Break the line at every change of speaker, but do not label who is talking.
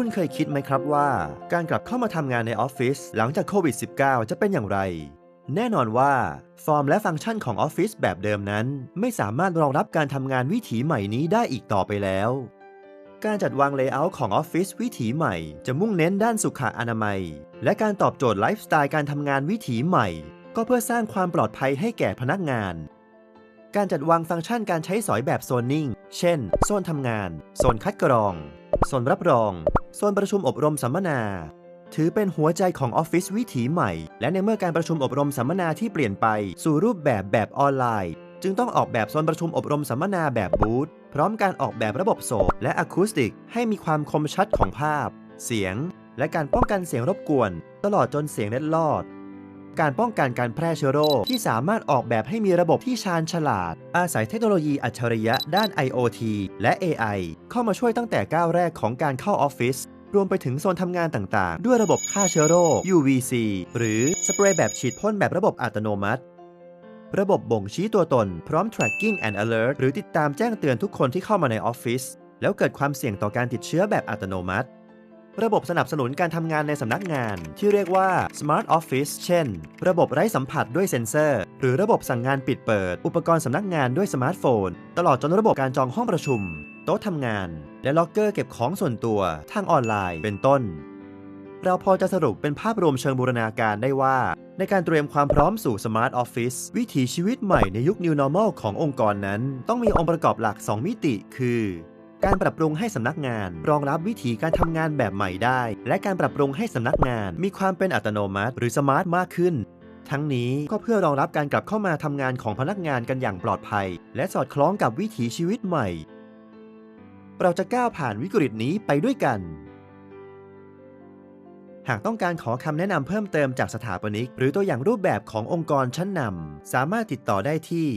คุณเคยคิดไหมครับว่า การกลับเข้ามาทำงานในออฟฟิศหลังจากโควิด -19 จะเป็นอย่างไร แน่นอนว่า ฟอร์มและฟังก์ชันของออฟฟิศแบบเดิมนั้น ไม่สามารถรองรับการทำงานวิถีใหม่นี้ได้อีกต่อไปแล้ว การจัดวางเลเยอร์ของออฟฟิศวิถีใหม่ จะมุ่งเน้นด้านสุขอนามัย และการตอบโจทย์ไลฟ์สไตล์การทำงานวิถีใหม่ ก็เพื่อสร้างความปลอดภัยให้แก่พนักงานการจัดวางฟังก์ชันการใช้สอยแบบโซนนิ่ง เช่น โซนทำงาน โซนคัดกรอง โซนรับรอง โซนประชุมอบรมสัมมนา ถือเป็นหัวใจของออฟฟิศวิถีใหม่ และในเมื่อการประชุมอบรมสัมมนาที่เปลี่ยนไปสู่รูปแบบแบบออนไลน์ จึงต้องออกแบบโซนประชุมอบรมสัมมนาแบบบูธพร้อมการออกแบบระบบโสดและอะคูสติก ให้มีความคมชัดของภาพ เสียง และการป้องกันเสียงรบกวน ตลอดจนเสียงเล็ดลอด การป้องกันการแพร่เชื้อโรคที่สามารถออกแบบให้มีระบบที่ชาญฉลาด อาศัยเทคโนโลยีอัจฉริยะด้าน IoT และ AI เข้ามาช่วยตั้งแต่ก้าวแรกของการเข้าออฟฟิศรวมไปถึงโซนทำงานต่างๆ ด้วยระบบฆ่าเชื้อโรค UVC หรือสเปรย์แบบฉีดพ่นแบบระบบอัตโนมัติ ระบบบ่งชี้ตัวตน พร้อม tracking and alert หรือติดตามแจ้งเตือนทุกคนที่เข้ามาในออฟฟิศแล้วเกิดความเสี่ยงต่อการติดเชื้อแบบอัตโนมัติ ระบบสนับสนุนการทำงานในสำนักงานที่เรียกว่า Smart Office เช่น ระบบไร้สัมผัสด้วยเซ็นเซอร์ หรือระบบสั่งงานปิดเปิด อุปกรณ์สำนักงานด้วยสมาร์ทโฟน ตลอดจนระบบการจองห้องประชุม โต๊ะทำงาน และล็อกเกอร์เก็บของส่วนตัวทางออนไลน์เป็นต้น เราพอจะสรุปเป็นภาพรวมเชิงบูรณาการได้ว่า ในการเตรียมความพร้อมสู่ Smart Office วิถีชีวิตใหม่ในยุค New Normal ขององค์กรนั้น ต้องมีองค์ประกอบหลัก 2 มิติ คือ การปรับปรุงให้สำนักงาน รองรับวิธีการทำงานแบบใหม่ได้ และการปรับปรุงให้สำนักงานมีความเป็นอัตโนมัติ หรือสมาร์ทมากขึ้น ทั้งนี้ก็เพื่อรองรับการกลับเข้ามาทำงานของพนักงานกันอย่างปลอดภัย และสอดคล้องกับวิถีชีวิตใหม่ เราจะก้าวผ่านวิกฤตนี้ไปด้วยกัน หากต้องการขอคำแนะนำเพิ่มเติมจากสถาปนิก หรือตัวอย่างรูปแบบขององค์กรชั้นนำสามารถติดต่อได้ที่